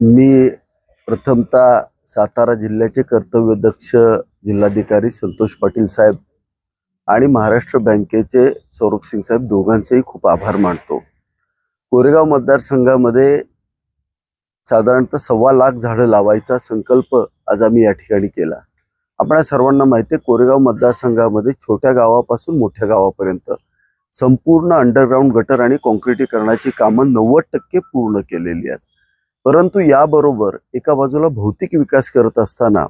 मी प्रथमतः सातारा जिल्ह्याचे कर्तव्यदक्ष जिल्हाधिकारी संतोष पाटील साहेब आणि महाराष्ट्र बँकेचे सौरभ सिंग साहेब दोघांचेही खूप आभार मानतो. कोरेगाव मतदारसंघामध्ये साधारणतः सव्वा लाख झाडं लावायचा संकल्प आज आम्ही या ठिकाणी केला. आपल्या सर्वांना माहिती आहे कोरेगाव मतदारसंघामध्ये छोट्या गावापासून मोठ्या गावापर्यंत संपूर्ण अंडरग्राऊंड गटर आणि कॉन्क्रिटीकरणाची कामं नव्वद टक्के पूर्ण केलेली आहेत. परंतु याबरोबर एका बाजूला भौतिक विकास करत असताना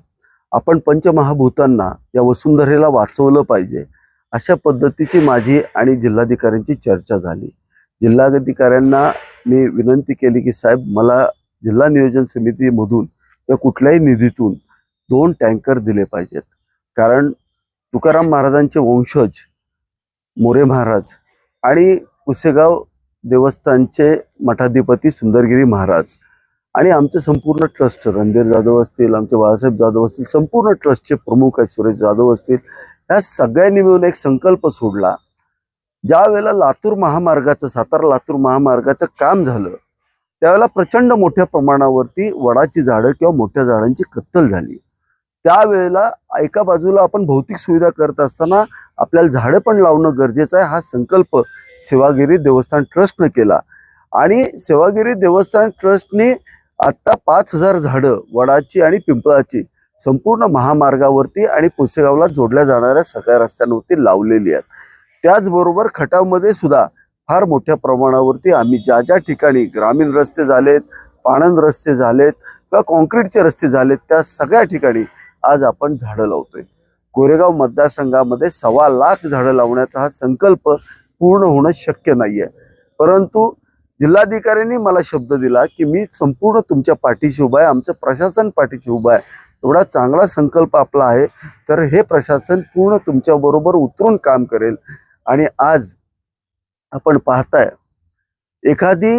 आपण पंचमहाभूतांना या वसुंधरेला वाचवलं पाहिजे अशा पद्धतीची माझी आणि जिल्हाधिकाऱ्यांची चर्चा झाली. जिल्हाधिकाऱ्यांना मी विनंती केली की साहेब मला जिल्हा नियोजन समितीमधून या कुठल्याही निधीतून दोन टँकर दिले पाहिजेत. कारण तुकाराम महाराजांचे वंशज मोरे महाराज आणि कुसेगाव देवस्थानचे मठाधिपती सुंदरगिरी महाराज आणि आमचे संपूर्ण ट्रस्ट रणधीर जाधव असतील आमचे बाळासाहेब जाधव असतील संपूर्ण ट्रस्टचे प्रमुख आहेत सुरेश जाधव असतील ह्या सगळ्यांनी मिळून एक संकल्प सोडला. ज्या वेळेला लातूर महामार्गाचं सातारा लातूर महामार्गाचं काम झालं त्यावेळेला प्रचंड मोठ्या प्रमाणावरती वडाची झाडं किंवा मोठ्या झाडांची कत्तल झाली. त्यावेळेला एका बाजूला आपण भौतिक सुविधा करत असताना आपल्याला झाडं पण लावणं गरजेचं आहे हा संकल्प सेवागिरी देवस्थान ट्रस्टने केला. आणि सेवागिरी देवस्थान ट्रस्टने आत्ता पाच हजार झाडं वडाची आणि पिंपळाची संपूर्ण महामार्गावरती आणि पुसेगावला जोडल्या जाणाऱ्या सगळ्या रस्त्यांवरती लावलेली आहेत. त्याचबरोबर खटावमध्ये सुद्धा फार मोठ्या प्रमाणावरती आम्ही ज्या ज्या ठिकाणी ग्रामीण रस्ते झालेत पाणंद रस्ते झालेत किंवा कॉन्क्रीटचे रस्ते झालेत त्या सगळ्या ठिकाणी आज आपण झाडं लावतोय. कोरेगाव मतदारसंघामध्ये सव्वा लाख झाडं लावण्याचा हा संकल्प पूर्ण होणं शक्य नाही आहे परंतु जिल्हाधिकाऱ्यांनी मला शब्द दिला की मी संपूर्ण तुमच्या पाठीशी उभा आहे आमचं प्रशासन पाठीशी उभं आहे. एवढा चांगला संकल्प आपला आहे. तर हे प्रशासन पूर्ण तुमच्याबरोबर उतरून काम करेल. आणि आज आपण पाहताय एखादी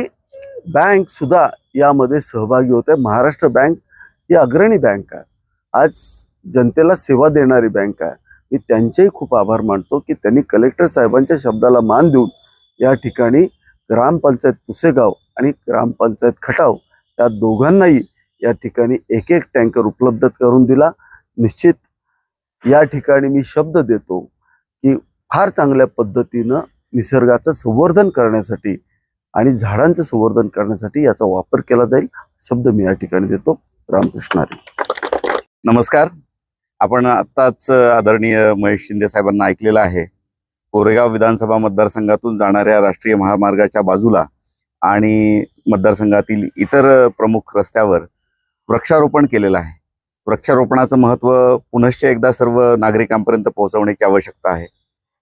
बँक सुद्धा यामध्ये सहभागी होत. आहे महाराष्ट्र बँक ही अग्रणी बँक आहे. आज जनतेला सेवा देणारी बँक आहे. मी त्यांचेही खूप आभार मानतो की त्यांनी कलेक्टर साहेबांच्या शब्दाला मान देऊन या ठिकाणी ग्रामपंचायत पुसेगाव आणि ग्रामपंचायत खटाव या दोघांनाही या ठिकाणी एक एक टँकर उपलब्ध करून दिला. निश्चित या ठिकाणी मी शब्द देतो की फार चांगल्या पद्धतीनं निसर्गाचं संवर्धन करण्यासाठी आणि झाडांचं संवर्धन करण्यासाठी याचा वापर केला जाईल. शब्द मी या ठिकाणी देतो. रामकृष्ण नमस्कार. आपण आत्ताच आदरणीय महेश शिंदे साहेबांना ऐकलेलं आहे. कोरेगाव विधानसभा मतदारसंघातून जाणाऱ्या राष्ट्रीय महामार्गाच्या बाजूला आणि मतदारसंघातील इतर प्रमुख रस्त्यावर वृक्षारोपण केलेलं आहे. वृक्षारोपणाचं महत्त्व पुनश्च एकदा सर्व नागरिकांपर्यंत पोहोचवण्याची आवश्यकता आहे.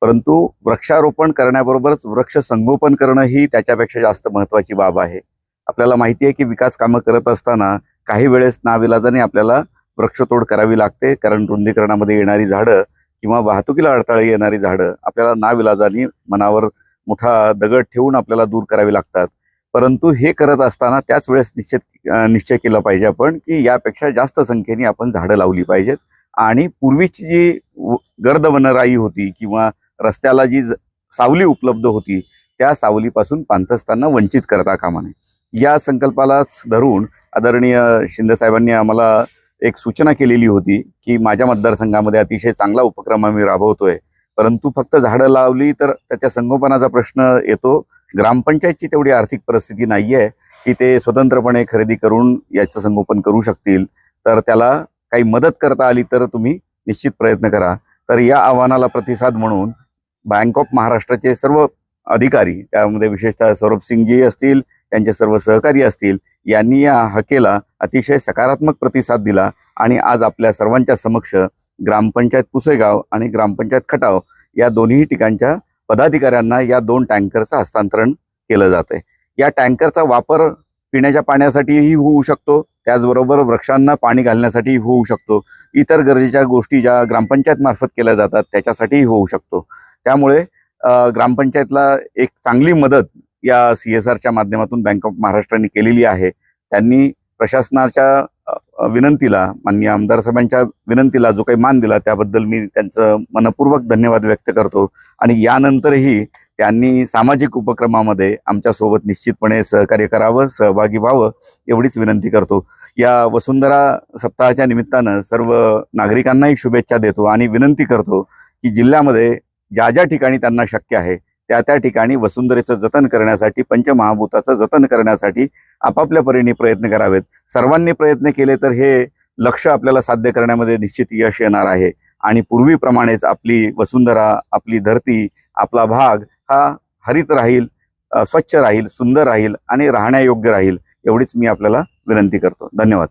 परंतु वृक्षारोपण करण्याबरोबरच वृक्ष संगोपन करणं ही त्याच्यापेक्षा जास्त महत्त्वाची बाब आहे. आपल्याला माहिती आहे की विकास कामं करत असताना काही वेळेस नाविलाजाने आपल्याला वृक्षतोड करावी लागते. कारण रुंदीकरणामध्ये येणारी झाडं किंवा वाहतुकीला अडथळे येणारी झाडं आपल्याला नाविलाजाने मनावर मोठा दगड ठेवून आपल्याला दूर करावी लागतात. परंतु हे करत असताना त्याच वेळेस निश्चित निश्चय केला पाहिजे आपण की यापेक्षा जास्त संख्येने आपण झाडं लावली पाहिजेत. आणि पूर्वीची जी व- गर्द वनराई होती किंवा रस्त्याला जी ज- सावली उपलब्ध होती त्या सावलीपासून पांथस्तांना वंचित करता कामा नये. या संकल्पालाच धरून आदरणीय शिंदे साहेबांनी आम्हाला एक सूचना केलेली होती की माझ्या मतदारसंघामध्ये अतिशय चांगला उपक्रम आम्ही राबवतोय. परंतु फक्त झाडं लावली तर त्याच्या संगोपनाचा प्रश्न येतो. ग्रामपंचायतची तेवढी आर्थिक परिस्थिती नाही आहे की ते स्वतंत्रपणे खरेदी करून याचं संगोपन करू शकतील. तर त्याला काही मदत करता आली तर तुम्ही निश्चित प्रयत्न करा. तर या आव्हानाला प्रतिसाद म्हणून बँक ऑफ महाराष्ट्राचे सर्व अधिकारी त्यामध्ये विशेषतः सौरभ सिंगजी असतील त्यांचे सर्व सहकारी असतील यांनी या हकेला अतिशय सकारात्मक प्रतिसाद दिला आणि आज आपल्या सर्वांच्या समक्ष ग्रामपंचायत पुसेगाव आणि ग्रामपंचायत खटाव या दोन्ही ठिकाणच्या पदाधिकाऱ्यांना या दोन टँकरचं हस्तांतरण केलं जात आहे या टँकरचा वापर पिण्याच्या पाण्यासाठीही होऊ शकतो त्याचबरोबर वृक्षांना पाणी घालण्यासाठी होऊ शकतो इतर गरजेच्या गोष्टी ज्या ग्रामपंचायत मार्फत केल्या जातात त्याच्यासाठीही होऊ शकतो. त्यामुळे ग्रामपंचायतला एक चांगली मदत या सी एस आरच्या माध्यमातून बँक ऑफ महाराष्ट्राने केलेली आहे. त्यांनी प्रशासनाच्या विनंतीला माननीय आमदार साहेबांच्या विनंतीला जो काही मान दिला त्याबद्दल मी त्यांचं मनपूर्वक धन्यवाद व्यक्त करतो. आणि यानंतरही त्यांनी सामाजिक उपक्रमामध्ये आमच्यासोबत निश्चितपणे सहकार्य करावं सहभागी व्हावं एवढीच विनंती करतो. या वसुंधरा सप्ताहाच्या निमित्तानं सर्व नागरिकांनाही शुभेच्छा देतो आणि विनंती करतो की जिल्ह्यामध्ये ज्या ज्या ठिकाणी त्यांना शक्य आहे त्या त्या ठिकाणी वसुंधरेचं जतन करण्यासाठी पंचमहाभूताचं जतन करण्यासाठी आपापल्या परीने प्रयत्न करावेत. सर्वांनी प्रयत्न केले तर हे लक्ष आपल्याला साध्य करण्यामध्ये निश्चित यश येणार आहे. आणि पूर्वीप्रमाणेच आपली वसुंधरा आपली धरती आपला भाग हा हरित राहील स्वच्छ राहील सुंदर राहील आणि राहण्यायोग्य राहील एवढीच मी आपल्याला विनंती करतो. धन्यवाद.